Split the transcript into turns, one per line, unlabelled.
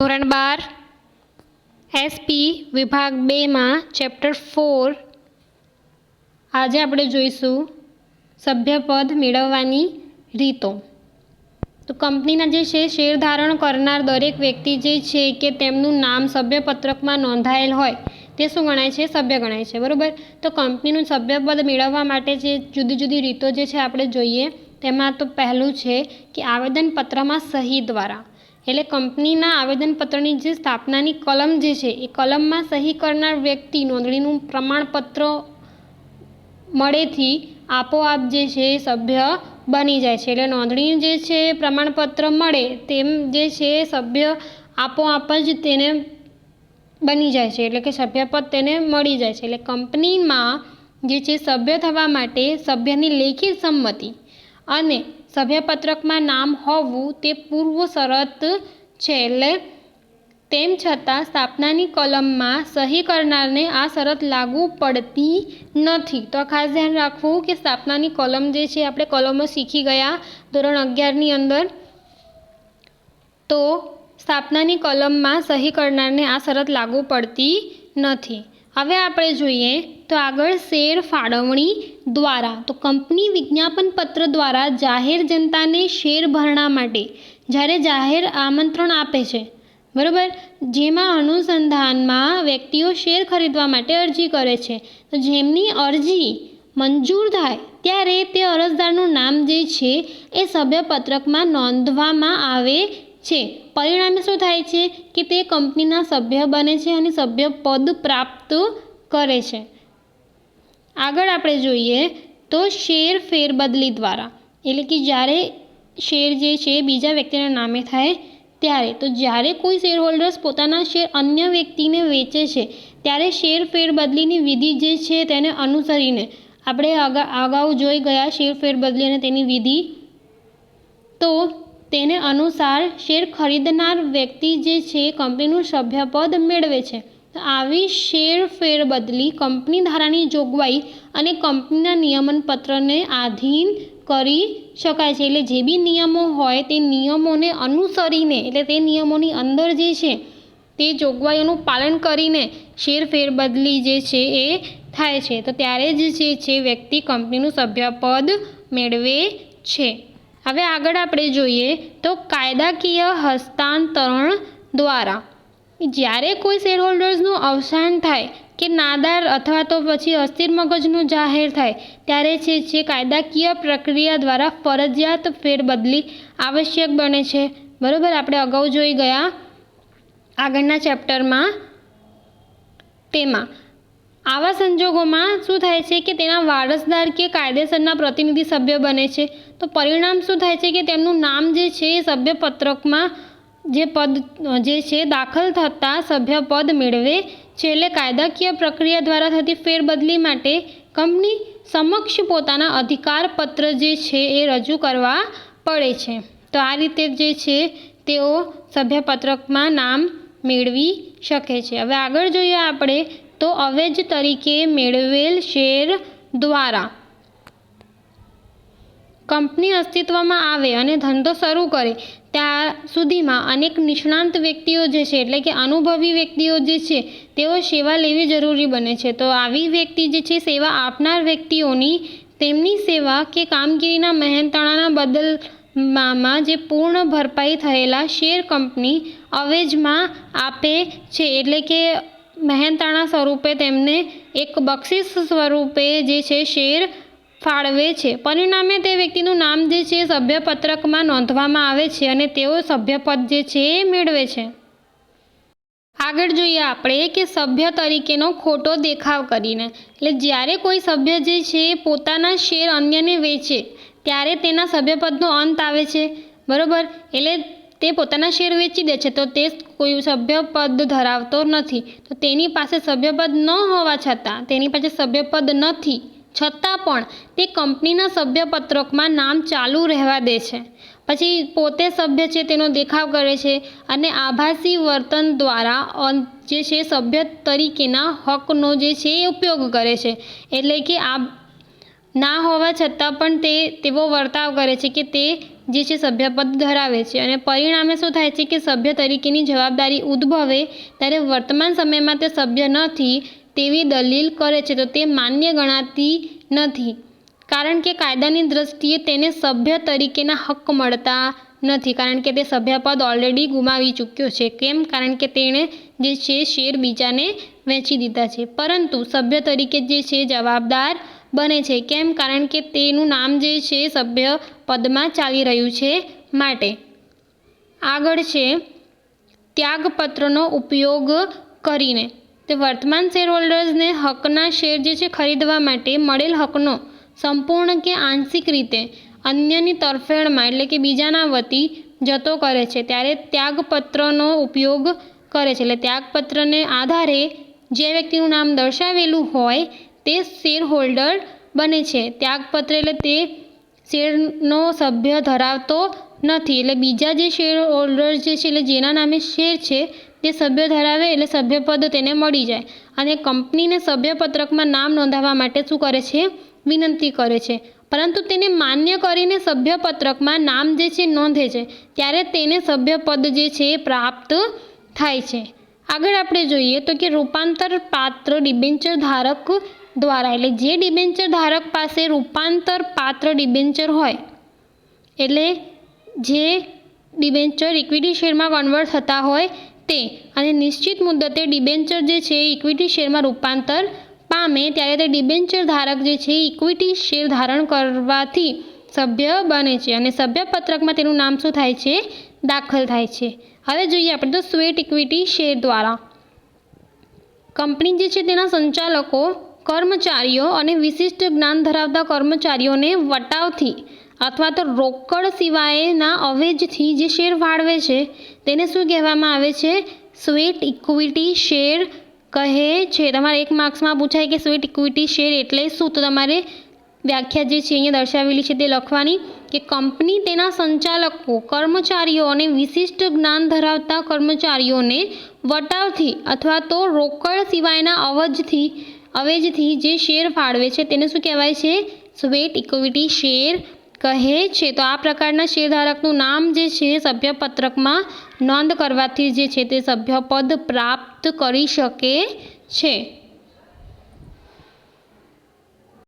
ધોરણ બાર એસપી વિભાગ બેમાં ચેપ્ટર ફોર આજે આપણે જોઈશું સભ્યપદ મેળવવાની રીતો. તો કંપનીના જે છે શેર ધારણ કરનાર દરેક વ્યક્તિ જે છે કે તેમનું નામ સભ્યપત્રકમાં નોંધાયેલ હોય, તે શું ગણાય છે? સભ્ય ગણાય છે, બરાબર? તો કંપનીનું સભ્યપદ મેળવવા માટે જે જુદી જુદી રીતો જે છે આપણે જોઈએ, તેમાં તો પહેલું છે કે આવેદનપત્રમાં સહી દ્વારા. એટલે કંપનીના આવેદનપત્રની જે સ્થાપનાની કલમ જે છે, એ કલમમાં સહી કરનાર વ્યક્તિ નોંધણીનું પ્રમાણપત્ર મળેથી આપોઆપ જે છે એ સભ્ય બની જાય છે. એટલે નોંધણી જે છે પ્રમાણપત્ર મળે તેમ જે છે સભ્ય આપોઆપ જ તેને બની જાય છે, એટલે કે સભ્યપદ તેને મળી જાય છે. એટલે કંપનીમાં જે છે સભ્ય થવા માટે સભ્યની લેખિત સંમતિ અને સભ્યપત્રકમાં નામ હોવું તે પૂર્વ શરત છે, એટલે તેમ છતાં સ્થાપનાની કલમમાં સહી કરનારને આ શરત લાગુ પડતી નથી. તો ખાસ ધ્યાન રાખવું કે સ્થાપનાની કલમ જે છે, આપણે કલમો શીખી ગયા ધોરણ અગિયારની અંદર. તો સ્થાપનાની કલમમાં સહી કરનારને આ શરત લાગુ પડતી નથી. હવે આપણે જોઈએ તો આગળ શેર ફાળવણી દ્વારા, તો કંપની વિજ્ઞાપન પત્ર દ્વારા જાહેર જનતાને શેર ભરણા માટે જ્યારે જાહેર આમંત્રણ આપે છે, બરાબર? જેમાં અનુસંધાનમાં વ્યક્તિઓ શેર ખરીદવા માટે અરજી કરે છે. તો જેમની અરજી મંજૂર થાય ત્યારે તે અરજદારનું નામ જે છે એ સભ્યપત્રકમાં નોંધવામાં આવે છે. પરિણામે શું થાય છે કે તે કંપનીના સભ્ય બને છે અને સભ્ય પદ પ્રાપ્ત કરે છે. આગળ આપણે જોઈએ તો શેર ફેરબદલી દ્વારા. એટલે કે જ્યારે શેર જે છે બીજા વ્યક્તિના નામે થાય ત્યારે. તો જ્યારે કોઈ શેર હોલ્ડર્સ પોતાના શેર અન્ય વ્યક્તિને વેચે છે, ત્યારે શેર ફેરબદલીની વિધિ જે છે તેને અનુસરીને આપણે અગા અગાઉ જોઈ ગયા શેર ફેરબદલી અને તેની વિધિ. તો તેને અનુસાર શેર ખરીદનાર વ્યક્તિ જે છે, કંપનીનું સભ્યપદ મેળવે છે. તો આવી શેર ફેરબદલી કંપની ધારાની જોગવાઈ અને કંપનીના નિયમન પત્રને આધીન કરી શકાય છે. એટલે જે બી નિયમો હોય, તે નિયમોને અનુસરીને, એટલે તે નિયમોની અંદર જે છે, તે જોગવાઈઓનું પાલન કરીને શેર ફેરબદલી જે છે, એ થાય છે. તો ત્યારે જ જે છે, વ્યક્તિ કંપનીનું સભ્યપદ મેળવે છે. હવે આગળ આપણે જોઈએ તો કાયદાકીય હસ્તાંતરણ દ્વારા. જ્યારે કોઈ શેર હોલ્ડર્સનું અવસાન થાય કે નાદાર અથવા તો પછી અસ્થિર મગજનું જાહેર થાય, ત્યારે છે, જે કાયદાકીય પ્રક્રિયા દ્વારા ફરજિયાત ફેરબદલી આવશ્યક બને છે. બરાબર? આપણે અગાઉ જોઈ ગયા આગળના ચેપ્ટરમાં તેમાં. આવા સંજોગોમાં શું થાય છે કે તેના વારસદાર કે કાયદેસરના પ્રતિનિધિ સભ્ય બને છે? તો પરિણામ શું થાય છે કે તેમનું નામ જે છે એ સભ્યપત્રકમાં જે પદ, જે છે દાખલ થતાં સભ્યપદ મેળવે છે એટલે કાયદાકીય પ્રક્રિયા દ્વારા થતી ફેરબદલી માટે કંપની સમક્ષ પોતાના અધિકાર પત્ર જે છે એ રજૂ કરવા પડે છે. તો આ રીતે જે છે તેઓ સભ્યપત્રકમાં નામ મેળવી શકે છે. હવે આગળ જોઈએ આપણે તો અવેજ તરીકે મેળવેલ શેર દ્વારા કંપની અસ્તિત્વમાં આવે અને ધંધો શરૂ કરે, ત્યાં સુધીમાં અનેક નિષ્ણાંત વ્યક્તિઓ જે છે, એટલે કે અનુભવી વ્યક્તિઓ જે છે, તેઓ સેવા લેવી જરૂરી બને છે. તો આવી વ્યક્તિ જે છે, સેવા આપનાર વ્યક્તિઓની તેમની સેવા કે કામગીરીના મહેનતાણાના બદલમાં જે પૂર્ણ ભરપાઈ થયેલા શેર કંપની અવેજમાં આપે છે, એટલે કે મહેનતાણા સ્વરૂપે તેમને એક બક્ષિસ સ્વરૂપે જે છે શેર ફાળવે છે. પરિણામે તે વ્યક્તિનું નામ જે છે સભ્યપત્રકમાં નોંધવામાં આવે છે અને તેઓ સભ્યપદ જે છે એ મેળવે છે. આગળ જોઈએ આપણે કે સભ્ય તરીકેનો ખોટો દેખાવ કરીને. એટલે જ્યારે કોઈ સભ્ય જે છે પોતાના શેર અન્યને વેચે, ત્યારે તેના સભ્યપદનો અંત આવે છે. બરાબર? એટલે તે પોતાના શેર વેચી દે છે, તો તે કોઈ સભ્યપદ ધરાવતો નથી. તો તેની પાસે સભ્યપદ ન હોવા છતાં, તેની પાસે સભ્યપદ નથી. છતાં પણ તે કંપનીના સભ્યપત્રકમાં નામ ચાલુ રહેવા દે છે. પછી પોતે સભ્ય છે તેનો દેખાવ કરે છે અને આભાસી વર્તન દ્વારા જે છે સભ્ય તરીકેના હકનો જે છે એ ઉપયોગ કરે છે. એટલે કે આ ના હોવા છતાં પણ તે તેવો વર્તાવ કરે છે કે તે જે છે સભ્યપદ ધરાવે છે. અને પરિણામે શું થાય છે કે સભ્ય તરીકેની જવાબદારી ઉદ્ભવે ત્યારે વર્તમાન સમયમાં તે સભ્ય નથી તેવી દલીલ કરે છે. તો તે માન્ય ગણાતી નથી. કારણ કે કાયદાની દ્રષ્ટિએ તેને સભ્ય તરીકેના હક મળતા નથી. કારણ કે તે સભ્યપદ ઓલરેડી ગુમાવી ચૂક્યો છે. કેમ? કારણ કે તેણે જે છે શેર બીજાને વેચી દીધા છે. પરંતુ સભ્ય તરીકે જે છે જવાબદાર બને છે. કેમ? કારણ કે તેનું નામ જે છે સભ્ય પદમાં ચાલી રહ્યું છે માટે. આગળ છે, ત્યાગપત્રનો ઉપયોગ કરીને. તે વર્તમાન શેર હોલ્ડર્સને હકના શેર જે છે ખરીદવા માટે મળેલ હકનો સંપૂર્ણ કે આંશિક રીતે અન્યની તરફેણમાં એટલે કે બીજાના વતી જતો કરે છે. ત્યારે ત્યાગપત્રનો ઉપયોગ કરે છે. એટલે ત્યાગપત્રને આધારે જે વ્યક્તિનું નામ દર્શાવેલું હોય તે શેર હોલ્ડર બને છે. ત્યાગપત્ર એટલે તે શેરનો સભ્ય ધરાવતો નથી. એટલે બીજા જે શેર હોલ્ડર જે છે, એટલે જેના નામે શેર છે, તે સભ્ય ધરાવે એટલે સભ્યપદ તેને મળી જાય. અને કંપનીને સભ્યપત્રકમાં નામ નોંધાવવા માટે શું કરે છે? વિનંતી કરે છે. પરંતુ તેને માન્ય કરીને સભ્યપત્રકમાં નામ જે છે, નોંધે છે, ત્યારે તેને સભ્યપદ જે છે, એ પ્રાપ્ત થાય છે. આગળ આપણે જોઈએ તો કે રૂપાંતર પાત્ર ડિબેન્ચર ધારક દ્વારા, એટલે જે ડિબેન્ચર ધારક પાસે રૂપાંતર પાત્ર ડિબેન્ચર હોય, એટલે જે ડિબેન્ચર ઇક્વિટી શેરમાં કન્વર્ટ થતા હોય તે, અને નિશ્ચિત મુદ્દતે ડિબેન્ચર જે છે ઇક્વિટી શેરમાં રૂપાંતર પામે ત્યારે તે ડિબેન્ચર ધારક જે છે ઇક્વિટી શેર ધારણ કરવાથી સભ્ય બને છે, અને સભ્યપત્રકમાં તેનું નામ શું થાય છે? દાખલ થાય છે. હવે જોઈએ આપણે તો સ્વેટ ઇક્વિટી શેર દ્વારા. કંપની જે છે તેના સંચાલકો કર્મચારીઓ અને વિશિષ્ટ જ્ઞાન ધરાવતા કર્મચારીઓને વટાવથી અથવા તો રોકડ સિવાયના અવેજથી જે શેર ફાળવે છે, તેને શું કહેવામાં આવે છે? સ્વેટ ઇક્વિટી શેર કહે છે. તમારે એક માર્ક્સમાં પૂછાય કે સ્વેટ ઇક્વિટી શેર એટલે શું? તો તમારે વ્યાખ્યા જે છે અહીંયા દર્શાવેલી છે તે લખવાની કે કંપની તેના સંચાલકો, કર્મચારીઓ અને વિશિષ્ટ જ્ઞાન ધરાવતા કર્મચારીઓને વટાવથી અથવા તો રોકડ સિવાયના અવજથી અવેજથી જે શેર ફાળવે છે તેને શું કહેવાય છે? સ્વેટ ઇક્વિટી શેર કહે છે. તો આ પ્રકારના શેરધારકનું નામ જે છે સભ્યપત્રકમાં નોંધ કરવાથી જે છે તે સભ્યપદ પ્રાપ્ત કરી શકે છે.